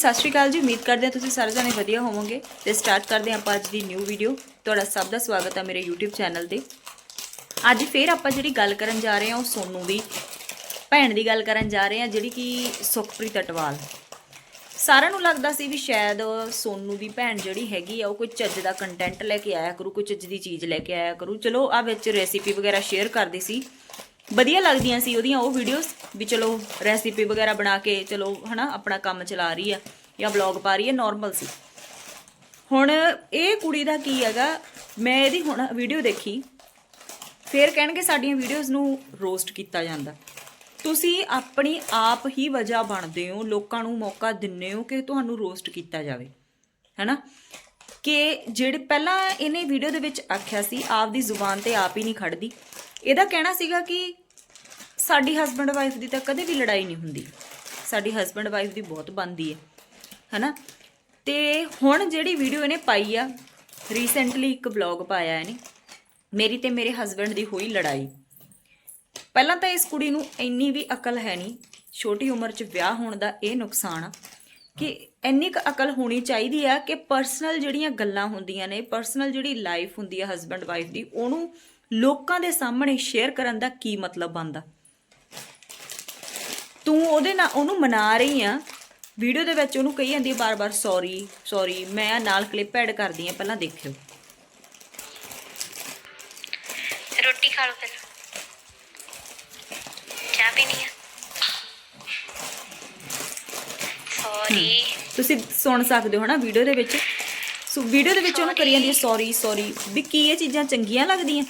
ਸਤਿ ਸ਼੍ਰੀ ਅਕਾਲ ਜੀ, ਉਮੀਦ ਕਰਦੇ ਹਾਂ ਤੁਸੀਂ ਸਾਰੇ ਜਣੇ ਵਧੀਆ ਹੋਵੋਗੇ। ਤੇ ਸਟਾਰਟ ਕਰਦੇ ਹਾਂ ਆਪਾਂ ਅੱਜ ਦੀ ਨਿਊ ਵੀਡੀਓ ਤੁਹਾਡਾ ਸਭ ਦਾ ਸਵਾਗਤ ਹੈ ਮੇਰੇ YouTube ਚੈਨਲ ਤੇ। ਅੱਜ ਫੇਰ ਆਪਾਂ ਜਿਹੜੀ ਗੱਲ ਕਰਨ ਜਾ ਰਹੇ ਹਾਂ, ਉਹ ਸੋਨੂ ਦੀ, ਭੈਣ ਦੀ ਗੱਲ ਕਰਨ ਜਾ ਰਹੇ ਹਾਂ, ਜਿਹੜੀ ਕਿ ਸੁਖਪ੍ਰੀਤ ਅਟਵਾਲ। ਸਾਰਿਆਂ ਨੂੰ ਲੱਗਦਾ ਸੀ ਵੀ ਸ਼ਾਇਦ ਸੋਨੂ ਦੀ ਭੈਣ ਜਿਹੜੀ ਹੈਗੀ ਆ, ਉਹ ਕੋਈ ਚੱਜ ਦਾ ਕੰਟੈਂਟ ਲੈ ਕੇ ਆਇਆ ਕਰੂ, ਕੋਈ ਚੱਜ ਦੀ ਚੀਜ਼ ਲੈ ਕੇ ਆਇਆ ਕਰੂ। ਚਲੋ ਆ ਵਿੱਚ ਰੈਸਿਪੀ ਵਗੈਰਾ ਸ਼ੇਅਰ ਕਰਦੀ ਸੀ। ਵਧੀਆ ਲੱਗਦੀਆਂ ਸੀ ਉਹਦੀਆਂ ਉਹ ਵੀਡੀਓਜ਼ ਵੀ ਚਲੋ ਰੈਸਿਪੀ ਵਗੈਰਾ ਬਣਾ ਕੇ ਚਲੋ ਹਨਾ, ਆਪਣਾ ਕੰਮ ਚਲਾ ਰਹੀ ਆ ਜਾਂ ਵਲੌਗ ਪਾ ਰਹੀ ਆ ਨਾਰਮਲ ਸੀ। ਹੁਣ ਇਹ ਕੁੜੀ ਦਾ ਕੀ ਹੈਗਾ, ਮੈਂ ਇਹਦੀ ਹੁਣ ਵੀਡੀਓ ਦੇਖੀ, ਫਿਰ ਕਹਿਣਗੇ ਸਾਡੀਆਂ ਵੀਡੀਓਜ਼ ਨੂੰ ਰੋਸਟ ਕੀਤਾ ਜਾਂਦਾ। ਤੁਸੀਂ ਆਪਣੀ ਆਪ ਹੀ ਵਜ੍ਹਾ ਬਣਦੇ ਹੋ, ਲੋਕਾਂ ਨੂੰ ਮੌਕਾ ਦਿੰਦੇ ਹੋ ਕਿ ਤੁਹਾਨੂੰ ਰੋਸਟ ਕੀਤਾ ਜਾਵੇ, ਹੈਨਾ? ਕਿ ਜਿਹੜੇ ਪਹਿਲਾਂ ਇਹਨੇ ਵੀਡੀਓ ਦੇ ਵਿੱਚ ਆਖਿਆ ਸੀ ਆਪ ਦੀ ਜ਼ੁਬਾਨ ਤੇ ਆਪ ਹੀ ਨਹੀਂ ਖੜਦੀ। ਇਹਦਾ ਕਹਿਣਾ ਸੀਗਾ ਕਿ ਸਾਡੀ ਹਸਬੰਡ ਵਾਈਫ ਦੀ ਤਾਂ ਕਦੇ ਵੀ ਲੜਾਈ ਨਹੀਂ ਹੁੰਦੀ। ਸਾਡੀ ਹਸਬੰਡ ਵਾਈਫ ਦੀ ਬਹੁਤ ਬਣਦੀ ਹੈ, ਹੈਨਾ? ਤੇ ਹੁਣ ਜਿਹੜੀ ਵੀਡੀਓ ਇਹਨੇ ਪਾਈ ਆ ਰੀਸੈਂਟਲੀ ਇੱਕ ਵਲੌਗ ਪਾਇਆ ਇਹਨੇ, ਮੇਰੀ ਤੇ ਮੇਰੇ ਹਸਬੰਡ ਦੀ ਹੋਈ ਲੜਾਈ। ਪਹਿਲਾਂ ਤਾਂ ਇਸ ਕੁੜੀ ਨੂੰ ਇੰਨੀ ਵੀ ਅਕਲ ਹੈ ਨਹੀਂ, ਛੋਟੀ ਉਮਰ 'ਚ ਵਿਆਹ ਹੋਣ ਦਾ ਇਹ ਨੁਕਸਾਨ ਆ ਕਿ ਇੰਨੀ ਕੁ ਅਕਲ ਹੋਣੀ ਚਾਹੀਦੀ ਆ ਕਿ ਪਰਸਨਲ ਜਿਹੜੀਆਂ ਗੱਲਾਂ ਹੁੰਦੀਆਂ ਨੇ ਪਰਸਨਲ ਜਿਹੜੀ ਲਾਈਫ ਹੁੰਦੀ ਆ ਹਸਬੰਡ ਵਾਈਫ ਦੀ, ਉਹਨੂੰ ਲੋਕਾਂ ਦੇ ਸਾਹਮਣੇ ਸ਼ੇਅਰ ਕਰਨ ਦਾ ਕੀ ਮਤਲਬ ਬਣਦਾ? ਤੂੰ ਉਹਦੇ ਨਾਲ, ਉਹਨੂੰ ਮਨਾ ਰਹੀ ਆ ਵੀਡੀਓ ਦੇ ਵਿੱਚ ਉਹਨੂੰ ਕਹੀ ਜਾਂਦੀ ਬਾਰ-ਬਾਰ ਸੌਰੀ ਸੌਰੀ ਮੈਂ ਨਾਲ ਕਲਿੱਪ ਐਡ ਕਰਦੀ ਆ, ਪਹਿਲਾਂ ਦੇਖਿਓ। ਰੋਟੀ ਖਾ ਲਓ ਫਿਰ ਚਾਹ ਪੀਣੀ ਆ? ਸੌਰੀ ਤੁਸੀਂ ਸੁਣ ਸਕਦੇ ਹੋ ਨਾ ਵੀਡੀਓ ਦੇ ਵਿੱਚ। ਸੋ ਵੀਡੀਓ ਦੇ ਵਿੱਚ ਉਹਨੂੰ ਕਰੀ ਜਾਂਦੀ ਹੈ ਸੌਰੀ ਸੌਰੀ ਵੀ ਕੀ ਇਹ ਚੀਜ਼ਾਂ ਚੰਗੀਆਂ ਲੱਗਦੀਆਂ?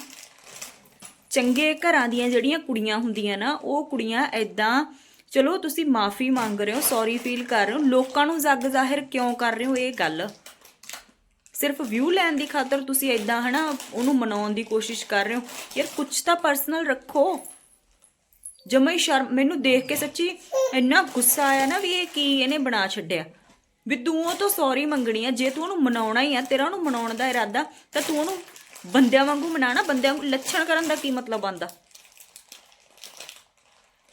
ਚੰਗੇ ਘਰਾਂ ਦੀਆਂ ਜਿਹੜੀਆਂ ਕੁੜੀਆਂ ਹੁੰਦੀਆਂ ਨਾ, ਉਹ ਕੁੜੀਆਂ ਐਦਾਂ ਚਲੋ ਤੁਸੀਂ ਮਾਫੀ ਮੰਗ ਰਹੇ ਹੋ ਸੌਰੀ ਫੀਲ ਕਰ ਰਹੇ ਹੋ, ਲੋਕਾਂ ਨੂੰ ਜੱਗ ਜ਼ਾਹਿਰ ਕਿਉਂ ਕਰ ਰਹੇ ਹੋ ਇਹ ਗੱਲ? ਸਿਰਫ ਵਿਊ ਲੈਣ ਦੀ ਖਾਤਰ ਤੁਸੀਂ ਐਦਾਂ ਹਨਾ ਉਹਨੂੰ ਮਨਾਉਣ ਦੀ ਕੋਸ਼ਿਸ਼ ਕਰ ਰਹੇ ਹੋ। ਯਾਰ ਕੁਝ ਤਾਂ ਪਰਸਨਲ ਰੱਖੋ। ਜਮਈ ਸ਼ਰਮ, ਮੈਨੂੰ ਦੇਖ ਕੇ ਸੱਚੀ ਇੰਨਾ ਗੁੱਸਾ ਆਇਆ ਨਾ ਵੀ ਇਹ ਕੀ ਇਹਨੇ ਬਣਾ ਛੱਡਿਆ। ਵੀ ਤੂੰ ਉਹ ਤੋਂ ਸੌਰੀ ਮੰਗਣੀ ਆ ਜੇ ਤੂੰ ਉਹਨੂੰ ਮਨਾਉਣਾ ਹੀ ਆ ਤੇਰਾ ਉਹਨੂੰ ਮਨਾਉਣ ਦਾ ਇਰਾਦਾ ਤਾਂ ਤੂੰ ਉਹਨੂੰ ਬੰਦਿਆਂ ਵਾਂਗੂ ਮਨਾਣਾ ਬੰਦਿਆਂ ਵਾਂਗੂ ਲੱਛਣ ਕਰਨ ਦਾ ਕੀ ਮਤਲਬ ਆਂਦਾ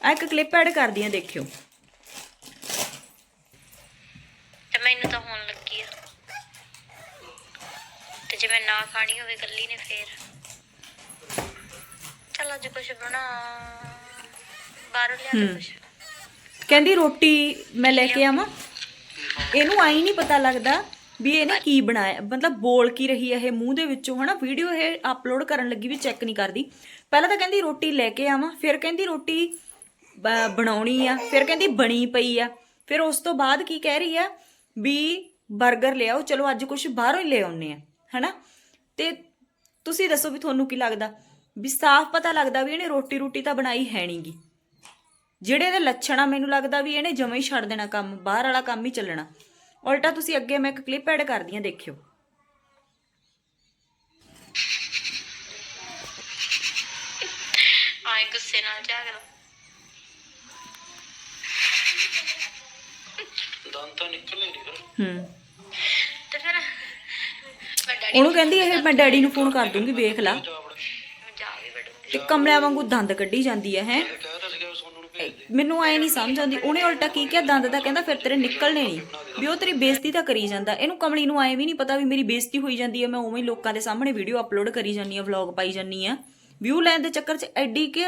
ਆ ਇੱਕ ਕਲਿੱਪ ਐਡ ਕਰਦੀ ਆ ਦੇਖਿਓ। ਤੇ ਮੈਨੂੰ ਤਾਂ ਹੋਣ ਲੱਗੀ ਆ। ਤੇ ਜੇ ਮੈਂ ਨਾ ਖਾਣੀ ਹੋਵੇ ਕੱਲੀ ਨੇ ਫੇਰ। ਚਲ ਅੱਜ ਕੁਝ ਬਣਾ। ਬਾਹਰੋਂ ਲਿਆ ਦੇ ਕੁਝ ਕਹਿੰਦੀ ਰੋਟੀ ਮੈਂ ਲੈ ਕੇ ਆਵਾਂ। ਇਹਨੂੰ ਆਈ ਨਹੀਂ ਪਤਾ ਲੱਗਦਾ ਵੀ ਇਹਨੇ ਕੀ ਬਣਾਇਆ, ਮਤਲਬ ਬੋਲ ਕੀ ਰਹੀ ਹੈ ਇਹ ਮੂੰਹ ਦੇ ਵਿੱਚੋਂ, ਹਨਾ? ਵੀਡੀਓ ਇਹ ਅਪਲੋਡ ਕਰਨ ਲੱਗੀ ਵੀ ਚੈੱਕ ਨਹੀਂ ਕਰਦੀ। ਪਹਿਲਾਂ ਤਾਂ ਕਹਿੰਦੀ ਰੋਟੀ ਲੈ ਕੇ ਆਵਾਂ, ਫਿਰ ਕਹਿੰਦੀ ਰੋਟੀ ਬਣਾਉਣੀ ਆ, ਫਿਰ ਕਹਿੰਦੀ ਬਣੀ ਪਈ ਆ। ਫਿਰ ਉਸ ਤੋਂ ਬਾਅਦ ਕੀ ਕਹਿ ਰਹੀ ਆ ਵੀ 버ਗਰ ਲਿਆਓ ਚਲੋ ਅੱਜ ਕੁਝ ਬਾਹਰੋਂ ਹੀ ਲੈ ਆਉਨੇ ਆ, ਹਨਾ? ਤੇ ਤੁਸੀਂ ਦੱਸੋ ਵੀ ਤੁਹਾਨੂੰ ਕੀ ਲੱਗਦਾ? ਵੀ ਸਾਫ਼ ਪਤਾ ਲੱਗਦਾ ਵੀ ਇਹਨੇ ਰੋਟੀ ਰੋਟੀ ਤਾਂ ਬਣਾਈ ਹੈ ਨਹੀਂਗੀ ਜਿਹੜੇ ਇਹਦੇ ਲੱਛਣ ਆ ਮੈਨੂੰ ਲੱਗਦਾ ਵੀ ਇਹਨੇ ਜਮਾਂ ਹੀ ਛੱਡ ਦੇਣਾ ਕੰਮ ਬਾਹਰ ਵਾਲਾ ਕੰਮ ਹੀ ਚੱਲਣਾ। ਉਲਟਾ ਤੁਸੀਂ ਅੱਗੇ ਮੈਂ ਇੱਕ ਕਲਿੱਪ ਐਡ ਕਰਦੀ ਆ ਦੇਖਿਓ। ਆਏ ਗੁੱਸੇ ਨਾਲ ਝਾਗਦਾ ਦੰਦ ਤਾਂ ਨਹੀਂ ਫਿਰ। ਹੂੰ। ਤੇ ਫਿਰ ਮੈਂ ਡੈਡੀ ਉਹਨੂੰ ਕਹਿੰਦੀ ਇਹ ਮੈਂ ਡੈਡੀ ਨੂੰ ਫੋਨ ਕਰ ਦੂੰਗੀ ਵੇਖ ਲਾ। ਜਾ ਵੀ ਤੇ ਕਮਲਿਆਂ ਵਾਂਗੂ ਦੰਦ ਕੱਢੀ ਜਾਂਦੀ ਹੈ ਹੈ ਕਹਿਤਾ ਸੀਗਾ ਵੀ ਸੋਨੂੰ ਨੂੰ ਭੇਜ ਦੇ ਮੈਨੂੰ ਐ ਨਹੀਂ ਸਮਝ ਆਉਂਦੀ। ਉਹਨੇ ਉਲਟਾ ਕੀ ਕਿਹਾ? ਦੰਦ ਦਾ ਕਹਿੰਦਾ, ਫਿਰ ਤੇਰੇ ਨਿਕਲਣੇ ਨਹੀਂ ਵੀ ਉਹ ਤੇਰੀ ਬੇਇੱਜ਼ਤੀ ਤਾਂ ਕਰੀ ਜਾਂਦਾ। ਇਹਨੂੰ ਕਮਲੀ ਨੂੰ ਐ ਵੀ ਨਹੀਂ ਪਤਾ ਵੀ ਮੇਰੀ ਬੇਇੱਜ਼ਤੀ ਹੋਈ ਜਾਂਦੀ ਹੈ। ਮੈਂ ਉਵੇਂ ਹੀ ਲੋਕਾਂ ਦੇ ਸਾਹਮਣੇ ਵੀਡੀਓ ਅਪਲੋਡ ਕਰੀ ਜਾਂਦੀ ਆ ਵਲੌਗ ਪਾਈ ਜਾਂਦੀ ਆ ਵਿਊ ਲੈਣ ਦੇ ਚੱਕਰ 'ਚ ਐਡੀ ਕਿ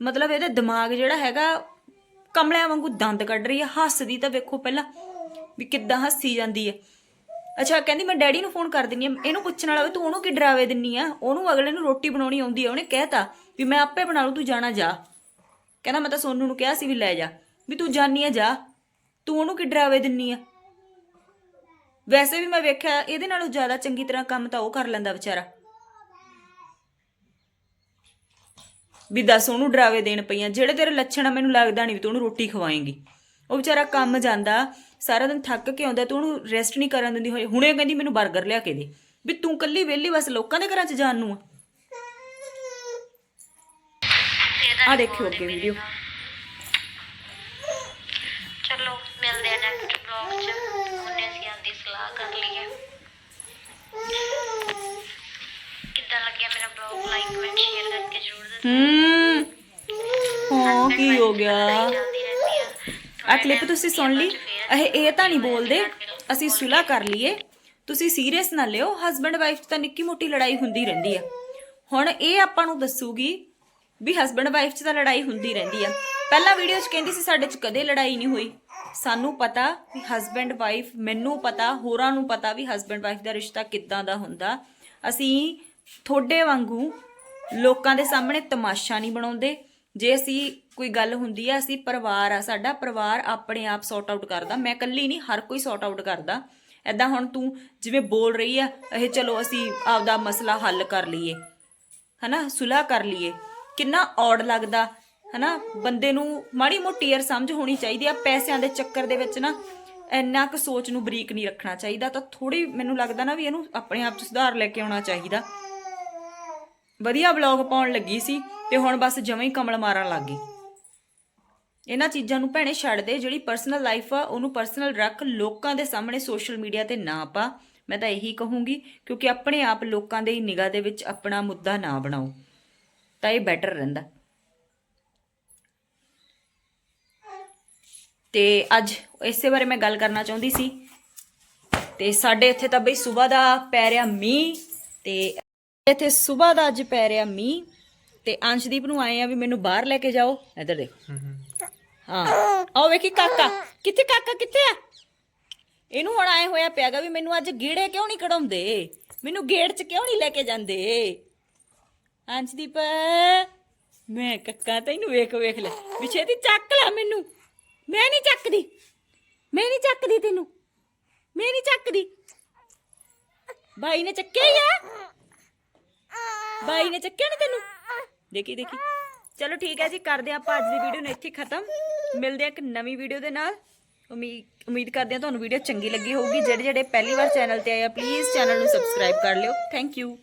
ਮਤਲਬ ਇਹਦਾ ਦਿਮਾਗ ਜਿਹੜਾ ਹੈਗਾ, ਕਮਲਿਆਂ ਵਾਂਗੂ ਦੰਦ ਕੱਢ ਰਹੀ ਹੈ। ਹੱਸਦੀ ਤਾਂ ਵੇਖੋ ਪਹਿਲਾਂ ਵੀ ਕਿੱਦਾਂ ਹੱਸੀ ਜਾਂਦੀ ਹੈ। ਅੱਛਾ, ਕਹਿੰਦੀ ਮੈਂ ਡੈਡੀ ਨੂੰ ਫੋਨ ਕਰ ਦਿੰਨੀ ਆ ਇਹਨੂੰ ਪੁੱਛਣ ਵਾਲਾ ਵੀ ਤੂੰ ਉਹਨੂੰ ਕੀ ਡਰਾਵੇ ਦਿੰਨੀ ਆ? ਉਹਨੂੰ ਅਗਲੇ ਨੂੰ ਰੋਟੀ ਬਣਾਉਣੀ ਆਉਂਦੀ ਆ। ਉਹਨੇ ਕਹਿਤਾ ਵੀ ਮੈਂ ਆਪੇ ਬਣਾ ਲੂ ਤੂੰ ਜਾਣਾ ਜਾ। ਕਹਿੰਦਾ ਮੈਂ ਤਾਂ ਸੋਨੂ ਨੂੰ ਕਿਹਾ ਸੀ ਵੀ ਲੈ ਜਾ, ਵੀ ਤੂੰ ਜਾਨੀ ਆ, ਜਾ। ਤੂੰ ਉਹਨੂੰ ਕਿ ਡਰਾਵੇ ਦਿੰਨੀ ਆ? ਵੈਸੇ ਵੀ ਮੈਂ ਵੇਖਿਆ, ਇਹਦੇ ਨਾਲੋਂ ਜ਼ਿਆਦਾ ਚੰਗੀ ਤਰ੍ਹਾਂ ਕੰਮ ਤਾਂ ਉਹ ਕਰ ਲੈਂਦਾ ਵਿਚਾਰਾ। ਵੀ ਦੱਸ ਉਹਨੂੰ ਡਰਾਵੇ ਦੇਣ ਪਈਆਂ, ਜਿਹੜੇ ਤੇਰੇ ਲੱਛਣ ਆ, ਮੈਨੂੰ ਲੱਗਦਾ ਨਹੀਂ ਵੀ ਤੂੰ ਉਹਨੂੰ ਰੋਟੀ ਖਵਾਏਂਗੀ। ਉਹ ਵਿਚਾਰਾ ਕੰਮ ਜਾਂਦਾ, ਸਾਰਾ ਦਿਨ ਥੱਕ ਕੇ ਆਉਂਦਾ, ਤੂੰ ਉਹਨੂੰ ਰੈਸਟ ਨਹੀਂ ਕਰਨ ਦਿੰਦੀ ਹੋਏ। ਹੁਣੇ ਕਹਿੰਦੀ ਮੈਨੂੰ 버ਗਰ ਲਿਆ ਕੇ ਦੇ। ਵੀ ਤੂੰ ਕੱਲੀ ਵਿਹਲੀ, ਬਸ ਲੋਕਾਂ ਦੇ ਘਰਾਂ 'ਚ ਜਾਣ ਨੂੰ ਆ। ਆ ਦੇਖਿਓ ਅੱਗੇ ਵੀਡੀਓ ਚਲੋ ਮਿਲਦੇ ਆ ਨੈਕਸਟ ਬਲੌਗ 'ਚ। ਉਹਨੇ ਅਸੀਂ ਆਂਦੀ ਸਲਾਹ ਕਰ ਲਈ ਹੈ ਕਿੱਦਾਂ ਲੱਗਿਆ ਮੇਰਾ ਬਲੌਗ ਲਾਈਕ ਕਮੈਂਟ ਸ਼ੇਅਰ ਕਰਕੇ ਜ਼ਰੂਰ ਦੱਸੋ। ਹੂੰ। ਹਾਂ ਕੀ ਹੋ ਗਿਆ? ਆ। ਕਲਿੱਪ ਤੁਸੀਂ ਸੁਣ ਲਈ। ਇਹ ਇਹ ਤਾਂ ਨਹੀਂ ਬੋਲਦੇ। ਅਸੀਂ ਸੁਲਾ ਕਰ ਲਈਏ। ਤੁਸੀਂ ਸੀਰੀਅਸ ਨਾ ਲਿਓ। ਹਸਬੰਡ ਵਾਈਫ 'ਚ ਤਾਂ ਨਿੱਕੀ ਮੋਟੀ ਲੜਾਈ ਹੁੰਦੀ ਰਹਿੰਦੀ ਆ। ਹੁਣ ਇਹ ਆਪਾਂ ਨੂੰ ਦੱਸੂਗੀ ਵੀ ਹਸਬੰਡ ਵਾਈਫ 'ਚ ਤਾਂ ਲੜਾਈ ਹੁੰਦੀ ਰਹਿੰਦੀ ਆ। ਪਹਿਲਾਂ ਵੀਡੀਓ 'ਚ ਕਹਿੰਦੀ ਸੀ ਸਾਡੇ 'ਚ ਕਦੇ ਲੜਾਈ ਨਹੀਂ ਹੋਈ। ਸਾਨੂੰ ਪਤਾ ਵੀ ਹਸਬੰਡ ਵਾਈਫ ਮੈਨੂੰ ਪਤਾ, ਹੋਰਾਂ ਨੂੰ ਪਤਾ ਵੀ ਹਸਬੰਡ ਵਾਈਫ ਦਾ ਰਿਸ਼ਤਾ ਕਿੱਦਾਂ ਦਾ ਹੁੰਦਾ। ਅਸੀਂ ਤੁਹਾਡੇ ਵਾਂਗੂ ਲੋਕਾਂ ਦੇ ਸਾਹਮਣੇ ਤਮਾਸ਼ਾ ਨਹੀਂ ਬਣਾਉਂਦੇ। ਜੇ ਅਸੀਂ ਕੋਈ ਗੱਲ ਹੁੰਦੀ ਆ, ਅਸੀਂ ਪਰਿਵਾਰ ਆ, ਸਾਡਾ ਪਰਿਵਾਰ ਆਪਣੇ ਆਪ ਸੌਟ ਆਊਟ ਕਰਦਾ। ਮੈਂ ਇਕੱਲੀ ਨਹੀਂ, ਹਰ ਕੋਈ ਸੌਟ ਆਊਟ ਕਰਦਾ। ਐਦਾਂ ਹੁਣ ਤੂੰ ਜਿਵੇਂ ਬੋਲ ਰਹੀ ਆ, ਇਹ ਚਲੋ ਅਸੀਂ ਆਪਦਾ ਮਸਲਾ ਹੱਲ ਕਰ ਲਈਏ। ਹਨਾ? ਸੁਲ੍ਹਾ ਕਰ ਲਈਏ। ਕਿੰਨਾ ਔੜ ਲੱਗਦਾ, ਹਨਾ? ਬੰਦੇ ਨੂੰ ਮਾੜੀ ਮੋਟੀ ਯਾਰ ਸਮਝ ਹੋਣੀ ਚਾਹੀਦੀ ਆ, ਪੈਸਿਆਂ ਦੇ ਚੱਕਰ ਦੇ ਵਿੱਚ ਨਾ ਇੰਨਾ ਕੁ ਸੋਚ ਨੂੰ ਬਰੀਕ ਨਹੀਂ ਰੱਖਣਾ ਚਾਹੀਦਾ, ਤਾਂ ਥੋੜੀ ਮੈਨੂੰ ਲੱਗਦਾ ਨਾ ਵੀ ਇਹਨੂੰ ਆਪਣੇ ਆਪ 'ਚ ਸੁਧਾਰ ਲੈ ਕੇ ਆਉਣਾ ਚਾਹੀਦਾ। ਵਧੀਆ ਵਲੌਗ ਪਾਉਣ ਲੱਗੀ ਸੀ ਤੇ ਹੁਣ ਬਸ ਜਮਾਂ ਹੀ ਕਮਲ ਮਾਰਨ ਲੱਗ ਗਈ। ਇਹਨਾਂ ਚੀਜ਼ਾਂ ਨੂੰ ਭੈਣੇ ਛੱਡ ਦੇ, ਜਿਹੜੀ ਪਰਸਨਲ ਲਾਈਫ ਆ, ਉਹਨੂੰ ਪਰਸਨਲ ਰੱਖ, ਲੋਕਾਂ ਦੇ ਸਾਹਮਣੇ ਸੋਸ਼ਲ ਮੀਡੀਆ ਤੇ ਨਾ ਪਾ। ਮੈਂ ਤਾਂ ਇਹੀ ਕਹੂੰਗੀ, ਕਿਉਂਕਿ ਆਪਣੇ ਆਪ ਲੋਕਾਂ ਦੇ ਨਿਗਾਹ ਦੇ ਵਿੱਚ ਆਪਣਾ ਮੁੱਦਾ ਨਾ ਬਣਾਓ। ਤਾਂ ਇਹ ਬੈਟਰ ਰਹਿੰਦਾ। ਤੇ ਅੱਜ ਇਸੇ ਬਾਰੇ ਮੈਂ ਗੱਲ ਕਰਨਾ ਚਾਹੁੰਦੀ ਸੀ। ਤੇ ਸਾਡੇ ਇੱਥੇ ਤਾਂ ਬਈ ਸਵੇਰ ਦਾ ਪੈ ਰਿਹਾ ਮੀਂਹ ਤੇ ਇੱਥੇ ਸਵੇਰ ਦਾ ਅੱਜ ਪੈ ਰਿਹਾ ਮੀਂਹ ਤੇ ਅੰਸ਼ਦੀਪ ਨੂੰ ਆਏ ਆ ਵੀ ਮੈਨੂੰ ਬਾਹਰ ਲੈ ਕੇ ਜਾਓ। ਇੱਧਰ ਦੇਖ। ਹਾਂ ਆਓ ਵੇਖੀ ਕਾਕਾ। ਕਿੱਥੇ ਕਾਕਾ ਕਿੱਥੇ ਆ? ਇਹਨੂੰ ਹੁਣ ਆਏ ਹੋਇਆ ਪਿਆਗਾ ਵੀ ਮੈਨੂੰ ਅੱਜ ਗੀੜੇ ਕਿਉਂ ਨਹੀਂ ਕਢਾਉਂਦੇ? ਮੈਨੂੰ ਗੇੜ 'ਚ ਕਿਉਂ ਨਹੀਂ ਲੈ ਕੇ ਜਾਂਦੇ? ਅੰਸ਼ਦੀਪ ਮੈਂ ਕੱਕਾ ਤੈਨੂੰ ਵੇਖ ਵੇਖ ਲੈ। ਵਿਛੇ ਦੀ ਚੱਕ ਲੈ ਮੈਨੂੰ। ਮੈਂ ਨਹੀਂ ਚੱਕਦੀ। ਮੈਂ ਨਹੀਂ ਚੱਕਦੀ ਤੈਨੂੰ। ਮੈਂ ਨਹੀਂ ਚੱਕਦੀ। ਬਾਈ ਨੇ ਚੱਕਿਆ ਹੀ ਆ। ਬਾਈ ਨੇ ਚੱਕਿਆ ਨਹੀਂ ਤੈਨੂੰ? ਦੇਖੀ ਦੇਖੀ। ਚਲੋ ਠੀਕ ਹੈ ਜੀ, ਕਰਦੇ ਹਾਂ ਆਪਾਂ ਅੱਜ ਦੀ ਵੀਡੀਓ ਨੂੰ ਇੱਥੇ ਖਤਮ। ਮਿਲਦੇ ਹਾਂ ਇੱਕ ਨਵੀਂ ਵੀਡੀਓ ਦੇ ਨਾਲ। ਉਮੀਦ ਉਮੀਦ ਕਰਦੇ ਹਾਂ ਤੁਹਾਨੂੰ ਵੀਡੀਓ ਚੰਗੀ ਲੱਗੀ ਹੋਊਗੀ। ਜਿਹੜੇ ਜਿਹੜੇ ਪਹਿਲੀ ਵਾਰ ਚੈਨਲ ਤੇ ਆਏ ਆ ਪਲੀਜ਼ ਚੈਨਲ ਨੂੰ ਸਬਸਕ੍ਰਾਈਬ ਕਰ ਲਿਓ। Thank you